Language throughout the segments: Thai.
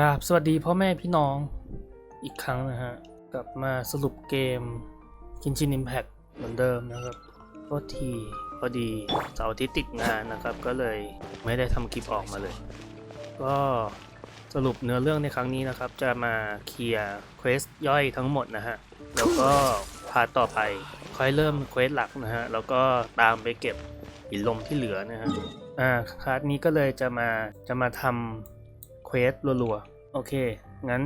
ราบสวัสดีพ่อแม่พี่น้องอีกครั้งนะฮะ กลับมาสรุปเกม Genshin Impact เหมือนเดิมนะครับโทษทีพอดีเสาร์อาที่ติดงานนะครับ ก็เลยไม่ได้ทำคลิปออกมาเลย ก็สรุปเนื้อเรื่องในครั้งนี้นะครับ จะมาเคลียร์เควสย่อยทั้งหมดนะฮะ แล้วก็พาต่อไปค่อยเริ่มเควสหลักนะฮะ แล้วก็ตามไปเก็บหินลมที่เหลือนะฮะอ่าคลาสนี้ก็เลยจะมาจะมาทำ เควสรัวๆ โอเค งั้น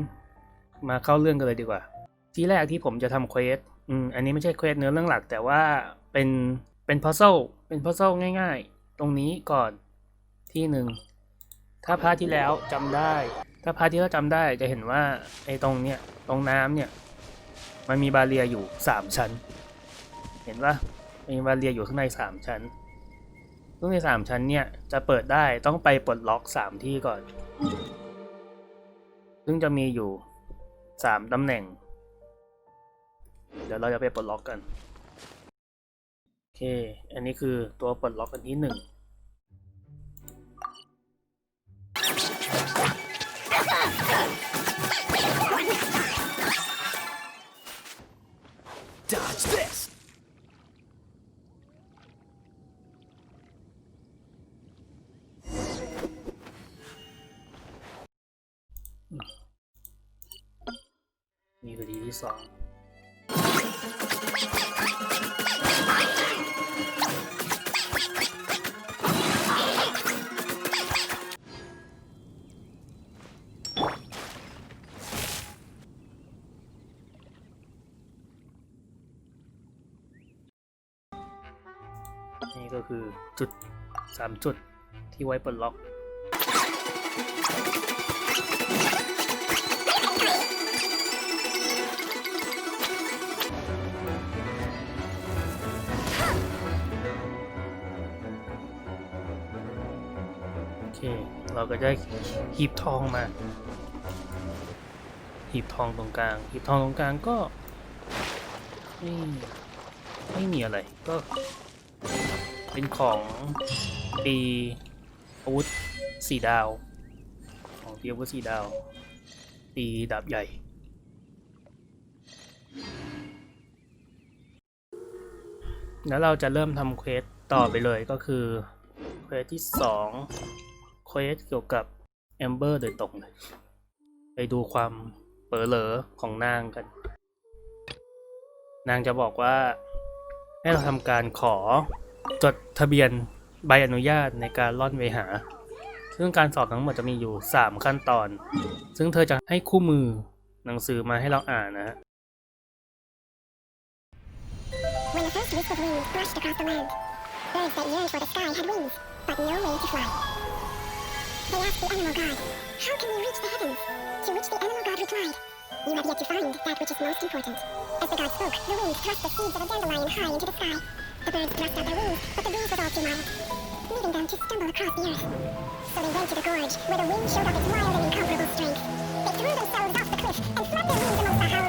มาเข้าเรื่องกันเลยดีกว่า ที่แรกที่ผมจะทำเควสอืม อันนี้ไม่ใช่เควสเนื้อเรื่องหลัก แต่ว่าเป็น เป็นพัซเซิลเป็นพัซเซิลง่าย ๆ ตรงนี้ก่อนที่หนึ่ง ถ้าพาร์ทที่แล้วจำได้ ถ้าพาร์ทที่แล้วจำได้จะเห็นว่าไอ้ตรงเนี้ย ตรงน้ำเนี่ย มันมีบาเรียอยู่สามชั้น เห็นปะมีบาเรียอยู่ข้างในสามชั้นซึ่งในสามชั้นเนี่ยจะเปิดได้ต้องไปปลดล็อกสามที่ก่อน ซึ่งจะมีอยู่สามตำแหน่ง เดี๋ยวเราจะไปปลดล็อกกัน โอเค อันนี้คือตัวปลดล็อกอันที่หนึ่ง ที่สองนี่ก็คือจุดสามจุดที่ไว้ปลดล็อก เค เราก็ได้หีบทองมา หีบทองตรงกลาง หีบทองตรงกลางก็ไม่ไม่มีอะไร ก็ เป็นของตีอาวุธสีดาว ของตีอาวุธสีดาว ตีดาบใหญ่แล้วเราจะเริ่มทำเควสต่อไปเลยก็คือเควสที่สอง เควสเกี่ยวกับแอมเบอร์โดยตรงเลย ไปดูความเป๋อเหลอของนางกัน นางจะบอกว่า ให้เราทำการขอจดทะเบียนใบอนุญาตในการล่อนเวหา ซึ่งการสอบทั้งหมดจะมีอยู่ 3 ขั้นตอน ซึ่งเธอจะให้คู่มือหนังสือมาให้เราอ่านนะฮะ When the first wisp of wind brushed across the land, birds that yearned for the sky had wings, but no way to fly. They asked the animal god, How can we reach the heavens? To which the animal god replied, You have yet to find that which is most important. As the god spoke, the wind thrust the seeds of a dandelion high into the sky. The birds thrust out their wings, but the breeze was all too mild, leaving them to stumble across the earth. So they went to the gorge, where the wind showed off its wild and incomparable strength. They threw themselves off the cliff and flapped their wings amongst the howling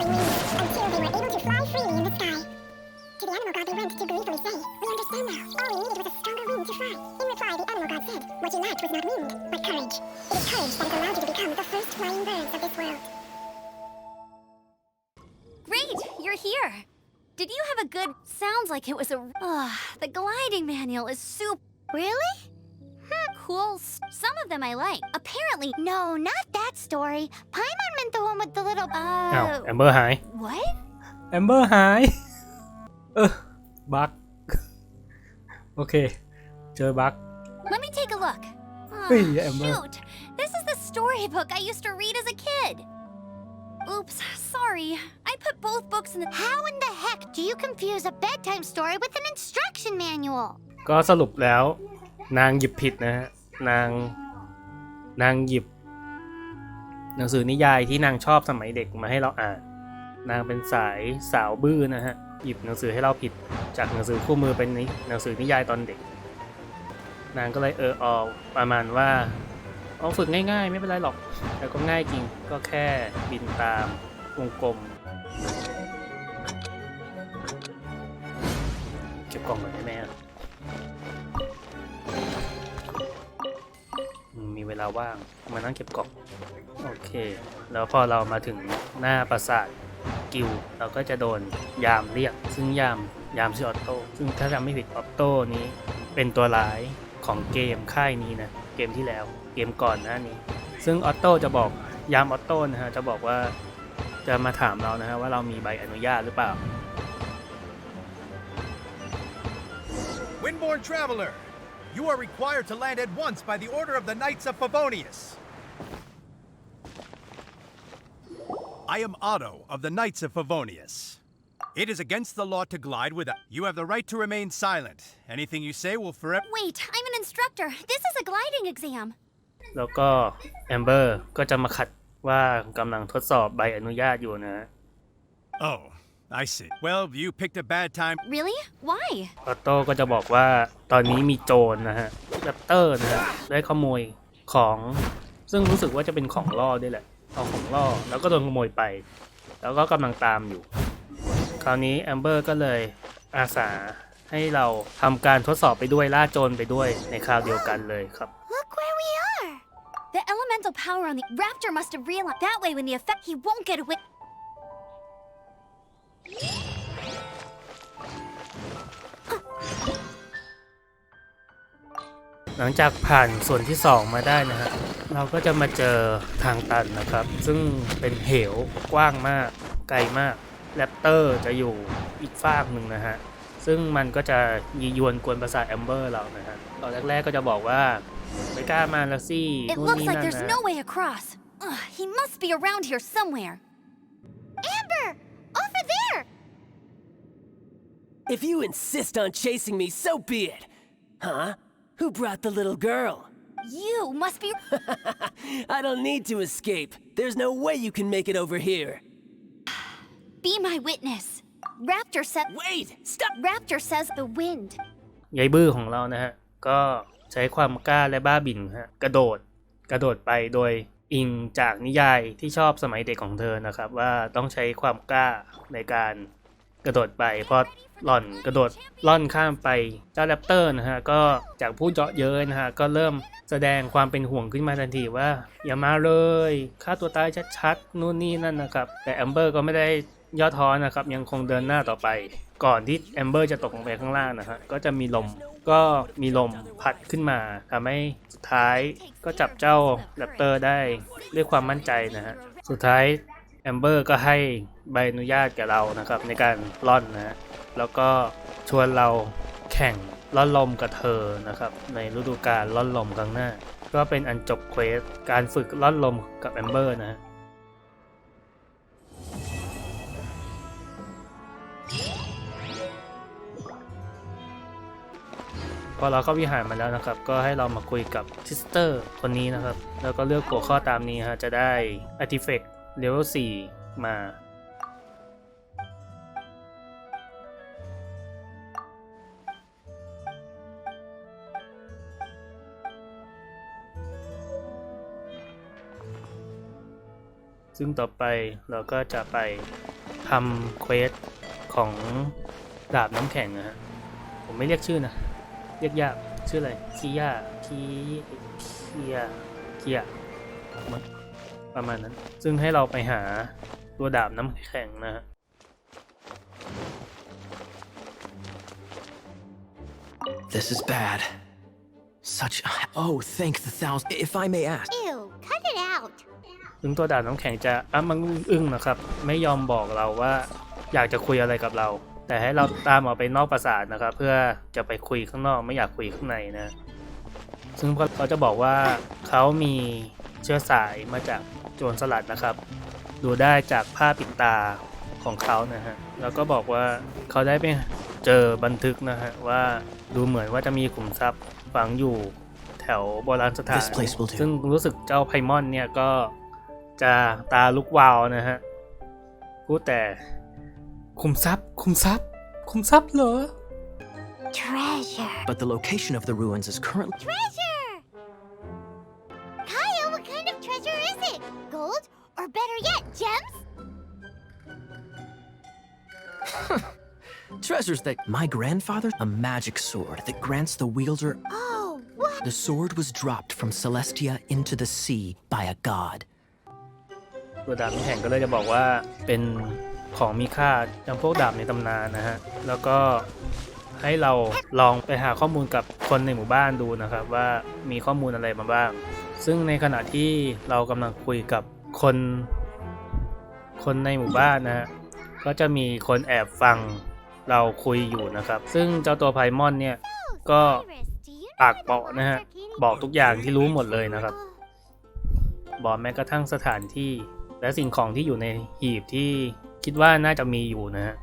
the animal god they went to gleefully say, We understand now. All we needed was a stronger wind to fly. In reply, the animal god said, What you lacked was not wind, but courage. It is courage that has allowed you to become the first flying birds of this world. Great! You're here! Did you have a good... Sounds like it was a... Ugh, the gliding manual is super... Really? cool. Some of them I like. Apparently, no, not that story. Paimon meant the one with the little. Uh, oh, Ember High. What? Ember High. เบอร์หายเออบักโอเค เจอบัก Let me take a look. Ah, Hey, Emma. shoot, this is the storybook I used to read as a kid. Oops, sorry. I put both books in the. How in the heck do you confuse a bedtime story with an instruction manual? ก็สรุปแล้ว นางหยิบผิดนะฮะนางนางหยิบ หนังสือนิยายที่นางชอบสมัยเด็กมาให้เราอ่าน นางเป็นสายสาวบื้อนะฮะ หยิบหนังสือให้เราผิดจากหนังสือคู่มือเป็นหนังสือนิยายตอนเด็ก นางก็เลยเออออประมาณว่าเอาฝึกง่ายๆ ไม่เป็นไรหรอก แต่ก็ง่ายจริงก็แค่บินตามวงกลม เก็บกล่องก่อนได้ไหมอะอืมมีเวลาว่างมานั่งเก็บกล่อง โอเค แล้วพอเรามาถึงหน้าปราสาท กิลเราก็จะโดนยามเรียก ซึ่งยามยามชื่อออโต้ซึ่งถ้าจำไม่ผิดออโต้นี้เป็นตัวร้ายของเกมค่ายนี้นะเกมที่แล้วเกมก่อนหน้านี้ ซึ่งออโต้จะบอกยามออโต้นะฮะจะบอกว่าจะมาถามเรานะฮะว่าเรามีใบอนุญาตหรือเปล่า Windborn Traveler, you are required to land at once by the order of the Knights of Favonius. I am Otto of the Knights of Favonius. It is against the law to glide without. You have the right to remain silent. Anything you say will forever. Wait, I'm an instructor. This is a gliding exam. แล้วก็แอมเบอร์ก็จะมาขัดว่ากำลังทดสอบใบอนุญาตอยู่นะฮะ Oh, I see. Well, you picked a bad time. Really? Why? ออโต้ก็จะบอกว่าตอนนี้มีโจรนะฮะแรปเตอร์นะฮะได้ขโมยของซึ่งรู้สึกว่าจะเป็นของล่อด้วยแหละ เอาของล่อแล้วก็โดนขโมยไป แล้วก็กำลังตามอยู่ คราวนี้แอมเบอร์ก็เลยอาสาให้เราทำการทดสอบไปด้วยล่าโจรไปด้วยในคราวเดียวกันเลยครับ Look where we are. The elemental power on the raptor must have realized that way when the effect he won't get away. หลังจากผ่านส่วนที่ 2 มาได้นะฮะเราก็จะมาเจอทางตันนะครับ ซึ่งเป็นเหวกว้างมากไกลมากแรปเตอร์จะอยู่อีกฟากหนึ่งนะฮะ ซึ่งมันก็จะยียวนกวนประสาทแอมเบอร์เรานะฮะตอนแรกๆก็จะบอกว่าไม่กล้ามาละสิ It นู่น looks นี่ like นั่น there's นะ no way across. Ugh, he must be around here somewhere. Amber, over there. If you insist on chasing me, so be it. Huh? Who brought the little girl? You must be. I don't need to escape. There's no way you can make it over here. Be my witness. Raptor said. Wait! Stop! Raptor says the wind. ยายบื้อของเรานะฮะ ก็ใช้ความกล้าและบ้าบิ่นฮะ กระโดด กระโดดไปโดยอิงจากนิยายที่ชอบสมัยเด็กของเธอนะครับ ว่าต้องใช้ความกล้าในการ กระโดดไปพราะหล่อนกระโดดล่อนข้ามไปเจ้าแรปเตอร์นะฮะก็จากผู้เจาะเย้ยนะฮะก็เริ่มแสดงความเป็นห่วงขึ้นมาทันทีว่า อย่ามาเลยฆ่าตัวตายชัดๆนู่นนี่นั่นนะครับ แต่แอมเบอร์ก็ไม่ได้ย่อท้อนะครับ ยังคงเดินหน้าต่อไป ก่อนที่แอมเบอร์จะตกลงไปข้างล่างนะฮะก็จะมีลมก็มีลมพัดขึ้นมาทำให้สุดท้ายก็จับเจ้าแรปเตอร์ได้ด้วยความมั่นใจนะฮะสุดท้าย แอมเบอร์ก็ให้ใบอนุญาตแก่เรานะครับ ในการล่อนนะแล้วก็ชวนเราแข่งล่อนลมกับเธอนะครับ ในฤดูกาลล่อนลมครั้งหน้า ก็เป็นอันจบเควสการฝึกล่อนลมกับแอมเบอร์นะพอเราเข้าวิหารมาแล้วนะครับ ก็ให้เรามาคุยกับทิสเตอร์คนนี้นะครับ แล้วก็เลือกหัวข้อตามนี้ฮะจะได้อะติเฟก Artifact Level 4มา ซึ่งต่อไปเราก็จะไปทำเควสของดาบน้ำแข็งนะฮะ ผมไม่เรียกชื่อนะ เรียกยาก ชื่ออะไร คียาคีเคียเคียมั้ง ประมาณนั้น ซึ่งให้เราไปหาตัวดาบน้ำแข็งนะฮะ This is bad. Such. Oh, thank the thousand. If I may ask. Ew, cut it out. ซึ่งตัวดาบน้ำแข็งจะอ้ามังอึ้งๆนะครับ ไม่ยอมบอกเราว่าอยากจะคุยอะไรกับเรา แต่ให้เราตามออกไปนอกปราสาทนะครับ เพื่อจะไปคุยข้างนอกไม่อยากคุยข้างในนะ ซึ่งเขาจะบอกว่าเขามีเชื้อสายมาจากโจรสลัดนะครับ ดูได้จากผ้าปิดตาของเขานะฮะ แล้วก็บอกว่าเขาได้ไปเจอบันทึกนะฮะ ว่าดูเหมือนว่าจะมีขุมทรัพย์ฝังอยู่แถวโบราณสถาน This place will do. ซึ่งรู้สึกเจ้าไพมอนเนี่ยก็จะตาลุกวาวนะฮะ พูดแต่ขุมทรัพย์ขุมทรัพย์ขุมทรัพย์เหรอ Treasure. But the location of the ruins is currently. Treasure! Treasures that. My grandfather? A magic sword that grants the wielder. Oh, what? The sword was dropped from Celestia into the sea by a god. ตัวดาบน้ำแข็งก็เลยจะบอกว่าเป็นของมีค่าจำพวกดาบในตำนานนะฮะ แล้วก็ให้เราลองไปหาข้อมูลกับคนในหมู่บ้านดูนะครับ ว่ามีข้อมูลอะไรมาบ้าง ซึ่งในขณะที่เรากำลังคุยกับคน คนในหมู่บ้านนะฮะ ก็จะมีคนแอบฟัง เราคุยอยู่นะครับ ซึ่งเจ้าตัวไพมอนเนี่ยก็ปากเปาะนะฮะบอกทุกอย่างที่รู้หมดเลยนะครับ บอกแม้กระทั่งสถานที่ และสิ่งของที่อยู่ในหีบที่คิดว่าน่าจะมีอยู่นะฮะ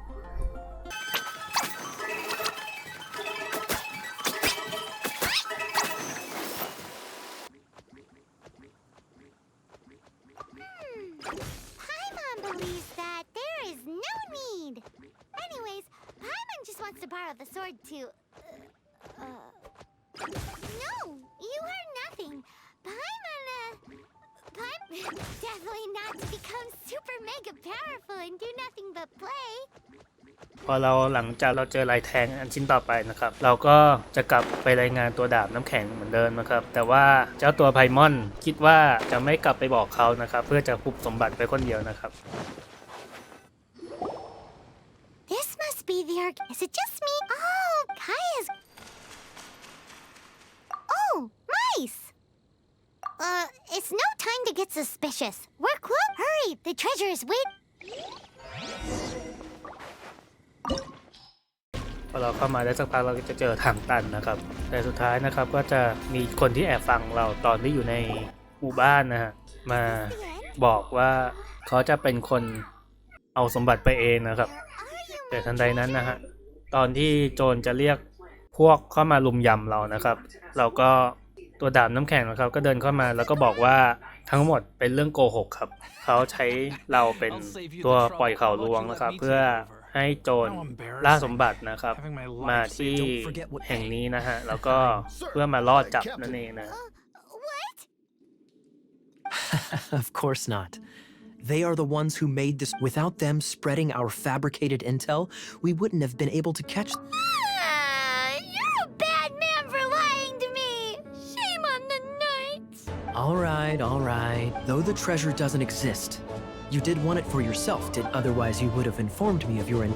wants to borrow the sword to. Uh, no, you heard nothing. Paimon, uh. Paimon. Definitely not to become super mega powerful and do nothing but play. พอเราหลังจากเราเจอลายแทงอันชิ้นต่อไปนะครับ เราก็จะกลับไปรายงานตัวดาบน้ำแข็งเหมือนเดิมนะครับ แต่ว่าเจ้าตัวไพมอนคิดว่าจะไม่กลับไปบอกเขานะครับ เพื่อจะคุบสมบัติไปคนเดียวนะครับ This must be the arc. Is it just me? Oh, Kaya's. Oh, mice! Uh, it's no time to get suspicious. We're close. Hurry, the treasure is wait. พอเราเข้ามาได้สักพักเราก็จะเจอทางตันนะครับ แต่สุดท้ายนะครับก็จะมีคนที่แอบฟังเราตอนที่อยู่ในหมู่บ้านนะฮะมาบอกว่าเขาจะเป็นคนเอาสมบัติไปเองนะครับ แต่ทันใดนั้นนะฮะตอนที่โจรจะเรียกพวกเข้ามาลุมยำเรานะครับ เราก็ตัวดาบน้ำแข็งนะครับ ก็เดินเข้ามาแล้วก็บอกว่าทั้งหมดเป็นเรื่องโกหกครับ เขาใช้เราเป็นตัวปล่อยข่าวลวงนะครับ เพื่อให้โจรล่าสมบัตินะครับ มาที่แห่งนี้นะฮะ แล้วก็เพื่อมาล่อจับนั่นเองนะ of course not. They are the ones who made this. Without them spreading our fabricated intel, we wouldn't have been able to catch. Ah, you're a bad man for lying to me. Shame on the knights. All right, all right. Though the treasure doesn't exist, you did want it for yourself, did otherwise you would have informed me of your in-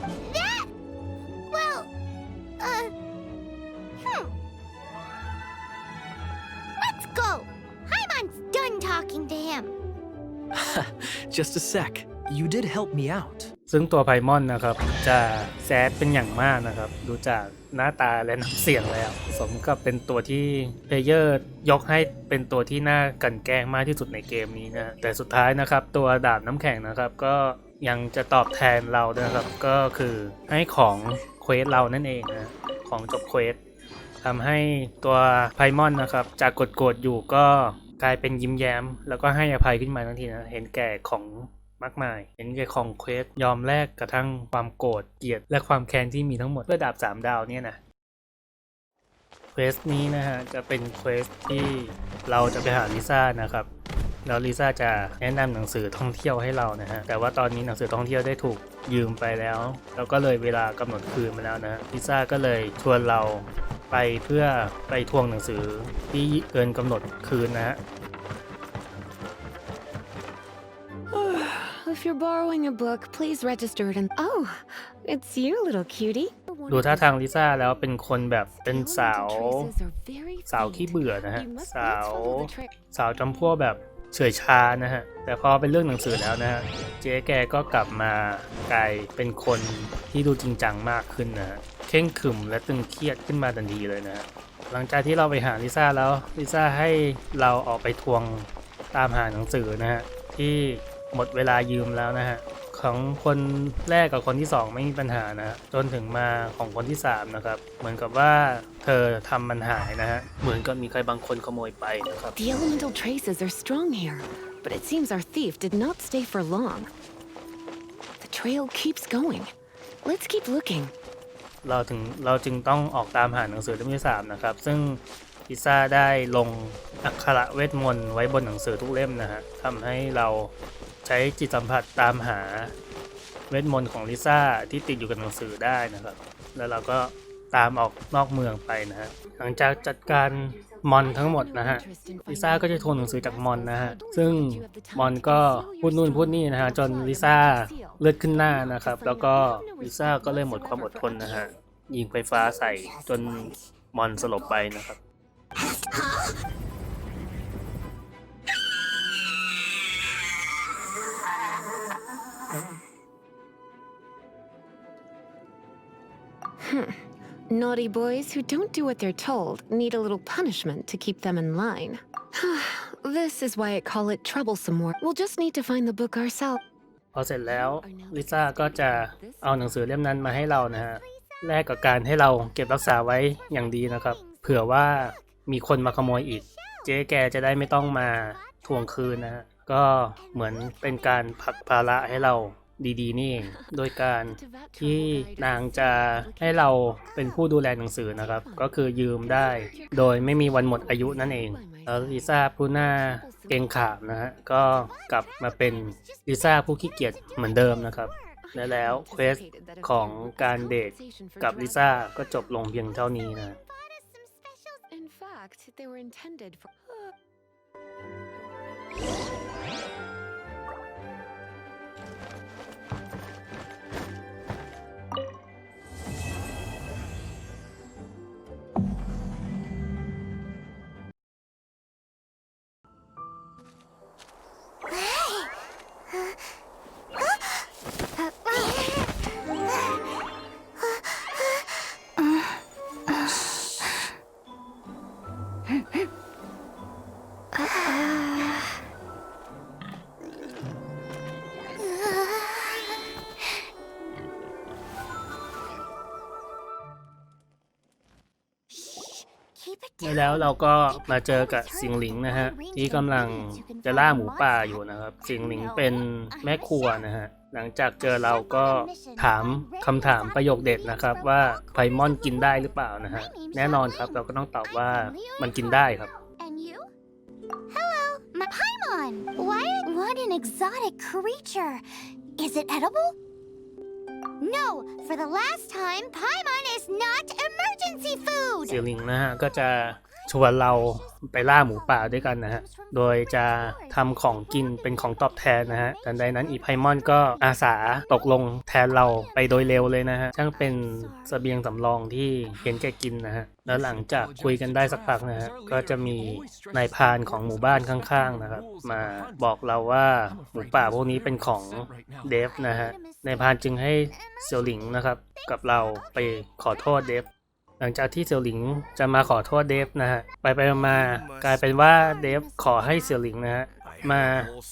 Just a sec. You did help me out. ซึ่งตัวไพมอนนะครับ จะแซดเป็นอย่างมากนะครับ ดูจากหน้าตาและน้ำเสียงแล้ว สมกับเป็นตัวที่เพลเยอร์ยกให้เป็นตัวที่น่ากลันแกล้งมากที่สุดในเกมนี้นะฮะแต่สุดท้ายนะครับ ตัวดาบน้ำแข็งนะครับ ก็ยังจะตอบแทนเราด้วยนะครับ ก็คือให้ของเควสเรานั่นเองนะของจบเควสทำให้ตัวไพมอนนะครับ จากกดๆอยู่ก็ กลายเป็นยิ้มแย้ม แล้วก็ให้อภัยขึ้นมาทันทีนะเห็นแก่ของมากมาย เห็นแก่ของเควสยอมแลกกระทั่งความโกรธเกลียด และความแค้นที่มีทั้งหมดเพื่อดาบสามดาวเนี่ยนะเควสนี้นะฮะจะเป็นเควสที่เราจะไปหาลิซ่านะครับแล้วลิซ่าจะแนะนำหนังสือท่องเที่ยวให้เรานะฮะ แต่ว่าตอนนี้หนังสือท่องเที่ยวได้ถูกยืมไปแล้ว แล้วก็เลยเวลากำหนดคืนมาแล้วนะลิซ่าก็เลยชวนเรา ไปเพื่อไปทวงหนังสือที่เกินกำหนดคืนนะฮะ If you're borrowing a book, please register it and. Oh, it's you, little cutie. ดูท่าทางลิซ่าแล้วเป็นคนแบบเป็นสาว สาวขี้เบื่อนะฮะ สาว สาวจำพวกแบบเฉอยชานะฮะ แต่พอเป็นเรื่องหนังสือแล้วนะฮะ เจ๊แกก็กลับมากลายเป็นคนที่ดูจริงจังมากขึ้นนะฮะเข่งขึมและตึงเครียดขึ้นมาทันทีเลยนะฮะหลังจากที่เราไปหาลิซ่าแล้วลิซ่าให้เราออกไปทวงตามหาหนังสือนะฮะที่หมดเวลายืมแล้วนะฮะของคนแรกกับคนที่สองไม่มีปัญหานะฮะจนถึงมาของคนที่สามนะครับ เหมือนกับว่าเธอทำมันหายนะฮะเหมือนกับมีใครบางคนขโมยไปนะครับ The elemental traces are strong here, but it seems our thief did not stay for long. The trail keeps going. Let's keep looking. เราถึงเราจึงต้องออกตามหาหนังสือเล่มที่สามนะครับ ซึ่งพิซซ่าได้ลงอักขระเวทมนต์ไว้บนหนังสือทุกเล่มนะฮะทำให้เราใช้จิตสัมผัสตามหาเวทมนต์ของลิซ่าที่ติดอยู่กับหนังสือได้นะครับ แล้วเราก็ตามออกนอกเมืองไปนะฮะ หลังจากจัดการมอนทั้งหมดนะฮะ ลิซ่าก็จะทวงหนังสือจากมอนนะฮะ ซึ่งมอนก็พูดนู่นพูดนี่นะฮะ จนลิซ่า เลือดขึ้นหน้านะครับ แล้วก็ลิซ่าก็เลยหมดความอดทนนะฮะยิงไฟฟ้าใส่จนมอนสลบไปนะครับ Naughty boys who don't do what they're told need a little punishment to keep them in line. this is why I call it troublesome work. We'll just need to find the book ourselves. พอเสร็จแล้วลิซ่าก็จะเอาหนังสือเล่มนั้นมาให้เรานะฮะแลกกับการให้เราเก็บรักษาไว้อย่างดีนะครับ เผื่อว่ามีคนมาขโมยอีก เจ๊แกจะได้ไม่ต้องมาทวงคืนนะฮะก็เหมือนเป็นการผลักภาระให้เราดีๆนี่เองโดยการที่นางจะให้เราเป็นผู้ดูแลหนังสือนะครับ ก็คือยืมได้ โดยไม่มีวันหมดอายุนั่นเอง แล้วลิซ่าผู้หน้าเกงขามนะฮะ ก็กลับมาเป็นลิซ่าผู้ขี้เกียจเหมือนเดิมนะครับ และแล้วเควสของการเดทกับลิซ่าก็จบลงเพียงเท่านี้นะ fact, they were intended for. แล้วเราก็มาเจอกับสิงหลิงนะฮะที่กำลังจะล่าหมูป่าอยู่นะครับสิงหลิงเป็นแม่ครัวนะฮะหลังจากเจอเราก็ถามคำถามประโยคเด็ดนะครับ ว่าไพมอนกินได้หรือเปล่านะฮะแน่นอนครับเราก็ต้องตอบว่ามันกินได้ครับ And you? Hello, my Paimon. What? What an exotic creature. Is it edible? No, for the last time, Paimon is not emergency food! เสียหลิงนะฮะก็จะ ชวนเราไปล่าหมูป่าด้วยกันนะฮะ โดยจะทำของกินเป็นของตอบแทนนะฮะทันใดนั้นอีไพมอนก็อาสาตกลงแทนเราไปโดยเร็วเลยนะฮะ ช่างเป็นเสบียงสำรองที่เห็นแก่กินนะฮะ แล้วหลังจากคุยกันได้สักพักนะฮะ ก็จะมีนายพานของหมู่บ้านข้างๆนะครับ มาบอกเราว่าหมูป่าพวกนี้เป็นของเดฟนะฮะ นายพานจึงให้เซียวหลิงนะครับ กับเราไปขอโทษเดฟ หลังจากที่เสี่ยวหลิงจะมาขอโทษเดฟนะฮะ ไปไปมากลายเป็นว่าเดฟขอให้เสี่ยวหลิงนะฮะมา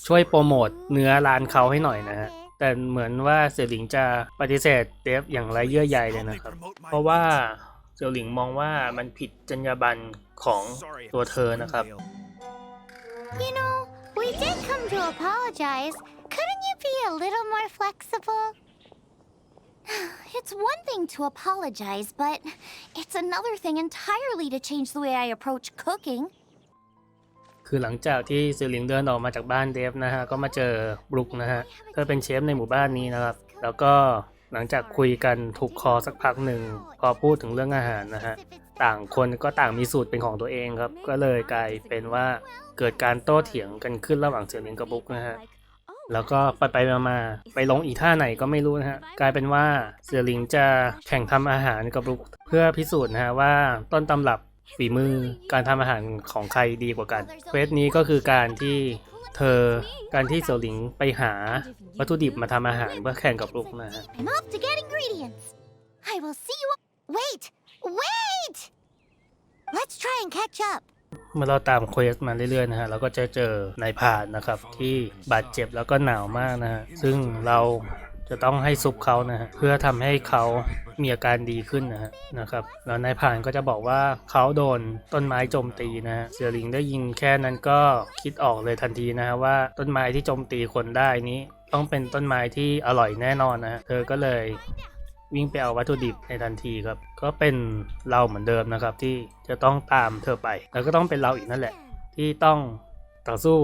ช่วยโปรโมทเนื้อร้านเขาให้หน่อยนะฮะแต่เหมือนว่าเสี่ยวหลิงจะปฏิเสธเดฟอย่างไรเยื่อใยเลยนะครับ เพราะว่าเสี่ยวหลิงมองว่ามันผิดจรรยาบรรณของตัวเธอนะครับ You know, we did come to apologize. Couldn't you be a little more flexible? It's one thing to apologize, but it's another thing entirely to change the way I approach cooking. คือหลังจากที่เสี่ยวหลิงเดินออกมาจากบ้านเดฟนะฮะ ก็มาเจอบรุกนะฮะ เธอเป็นเชฟในหมู่บ้านนี้นะครับ แล้วก็หลังจากคุยกันถูกคอสักพักหนึ่ง พอพูดถึงเรื่องอาหารนะฮะ ต่างคนก็ต่างมีสูตรเป็นของตัวเองครับ ก็เลยกลายเป็นว่าเกิดการโต้เถียงกันขึ้นระหว่างเสี่ยวหลิงกับบรุกนะฮะ แล้วก็ไปไปมามาไปลงอีท่าไหนก็ไม่รู้นะฮะ กลายเป็นว่าเสี่ยวหลิงจะแข่งทำอาหารกับบรุกเพื่อพิสูจน์นะฮะว่าต้นตำรับฝีมือการทำอาหารของใครดีกว่ากันเควสนี้ก็คือการที่เธอการที่เสี่ยวหลิงไปหาวัตถุดิบมาทำอาหารเพื่อแข่งกับลูกนะฮะ Wait! Wait! Let's try and catch up. เมื่อเราตามเควสมาเรื่อยๆนะฮะเราก็จะเจอนายพรานนะครับ ที่บาดเจ็บแล้วก็หนาวมากนะฮะซึ่งเราจะต้องให้ซุปเขานะฮะเพื่อทำให้เขามีอาการดีขึ้นนะฮะนะครับแล้วนายพรานก็จะบอกว่าเขาโดนต้นไม้โจมตีนะฮะเสือหลิงได้ยินแค่นั้นก็คิดออกเลยทันทีนะฮะว่าต้นไม้ที่โจมตีคนได้นี้ ต้องเป็นต้นไม้ที่อร่อยแน่นอนนะฮะเธอก็เลย วิ่งไปเอาวัตถุดิบในทันทีครับ ก็เป็นเราเหมือนเดิมนะครับ ที่จะต้องตามเธอไป แล้วก็ต้องเป็นเราอีกนั่นแหละ ที่ต้องต่อสู้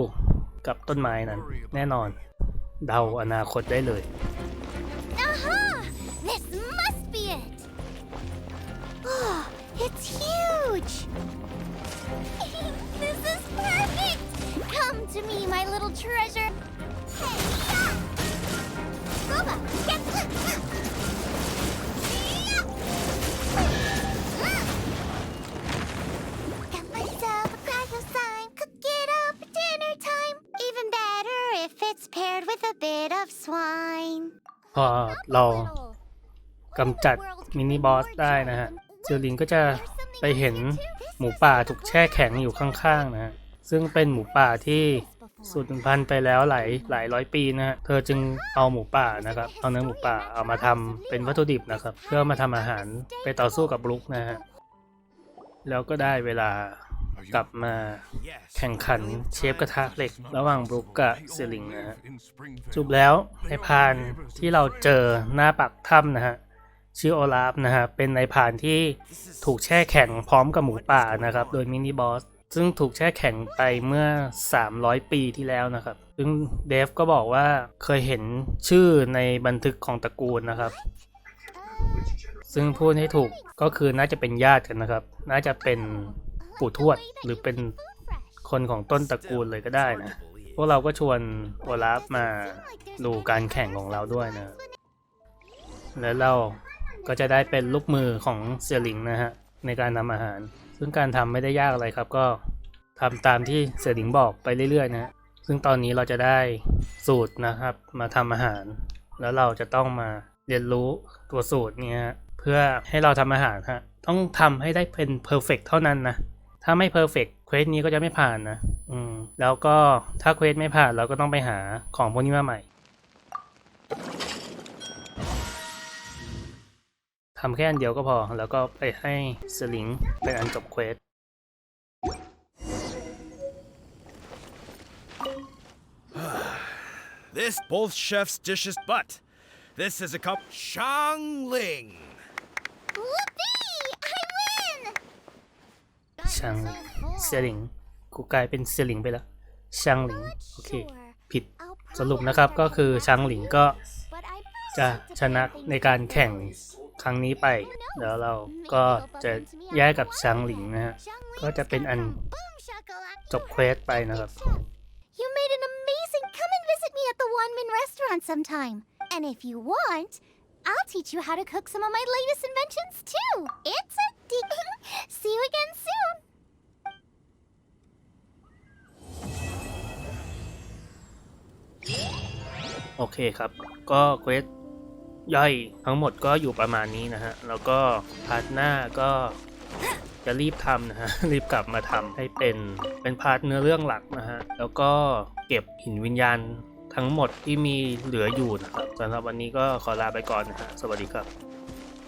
กับต้นไม้นั้น แน่นอน เดาอนาคตได้เลย This must be it. Oh, It's huge! this is perfect! Come to me, my little treasure! Hey, yeah! Boba, get Got it's paired with a bit of swine. พอเรากำจัดมินิบอสได้นะฮะเจอลินก็จะไปเห็นหมูป่าถูกแช่แข็งอยู่ข้างๆนะฮะซึ่งเป็นหมูป่าที่สูญพันธุ์ไปแล้วหลายหลายร้อยปีนะฮะ เธอจึงเอาหมูป่านะครับ เอาเนื้อหมูป่าเอามาทำเป็นวัตถุดิบนะครับ เพื่อมาทำอาหารไปต่อสู้กับลุกนะฮะ แล้วก็ได้เวลา กลับมาแข่งขันเชฟกระทะเหล็ก ระหว่างบลุกกับเซลิงนะฮะจูบแล้วในายพรานที่เราเจอหน้าปากถ้ำนะฮะชื่อโอลาฟนะฮะเป็นนายพรานที่ถูกแช่แข็งพร้อมกับหมูป่านะครับ โดยมินิบอสซึ่งถูกแช่แข็งไปเมื่อ 300 ปีที่แล้วนะครับ ซึ่งเดฟก็บอกว่าเคยเห็นชื่อในบันทึกของตระกูลนะครับ ซึ่งพูดให้ถูกก็คือน่าจะเป็นญาติกันนะครับ น่าจะเป็น ปู่ทวด หรือเป็นคนของต้นตระกูลเลยก็ได้นะ พวกเราก็ชวนโอลาฟมาดูการแข่งของเราด้วยนะ แล้วเราก็จะได้เป็นลูกมือของเซียหลิงนะฮะ ในการทำอาหาร ซึ่งการทำไม่ได้ยากอะไรครับ ก็ทำตามที่เซียหลิงบอกไปเรื่อยๆนะซึ่งตอนนี้เราจะได้สูตรนะครับ มาทำอาหาร แล้วเราจะต้องมาเรียนรู้ตัวสูตรเนี่ยเพื่อให้เราทำอาหารฮะต้องทำให้ได้เป็นเพอร์เฟกเท่านั้นนะ ถ้าไม่เพอร์เฟกเควสนี้ก็จะไม่ผ่านนะ อืม แล้วก็ถ้าเควสไม่ผ่านเราก็ต้องไปหาของพวกนี้มาใหม่ทำแค่อันเดียวก็พอ แล้วก็ไปให้สลิงเป็นอันจบเควส This both chef's dishes, but this is a cup Shang ช่างเซียหลิงกูกลายเป็นเซียหลิงไปแล้วช่างหลิงโอเค ผิดสรุปนะครับก็คือช่างหลิงก็จะชนะในการแข่งครั้งนี้ไปแล้วเราก็จะแยกกับช่างหลิงนะฮะก็จะเป็นอันจบเควสไปนะครับ You made an amazing. Come and visit me at the One Min restaurant sometime. And if you want, I'll teach you how to cook some of my latest inventions too. It's a deal. See you again soon. โอเคครับ ก็เควสย่อยทั้งหมดก็อยู่ประมาณนี้นะฮะ แล้วก็พาร์ทหน้าก็จะรีบทำนะฮะ รีบกลับมาทำให้เป็นเป็นพาร์ทเนื้อเรื่องหลักนะฮะ แล้วก็เก็บหินวิญญาณทั้งหมดที่มีเหลืออยู่นะครับสำหรับวันนี้ก็ขอลาไปก่อนนะฮะ สวัสดีครับ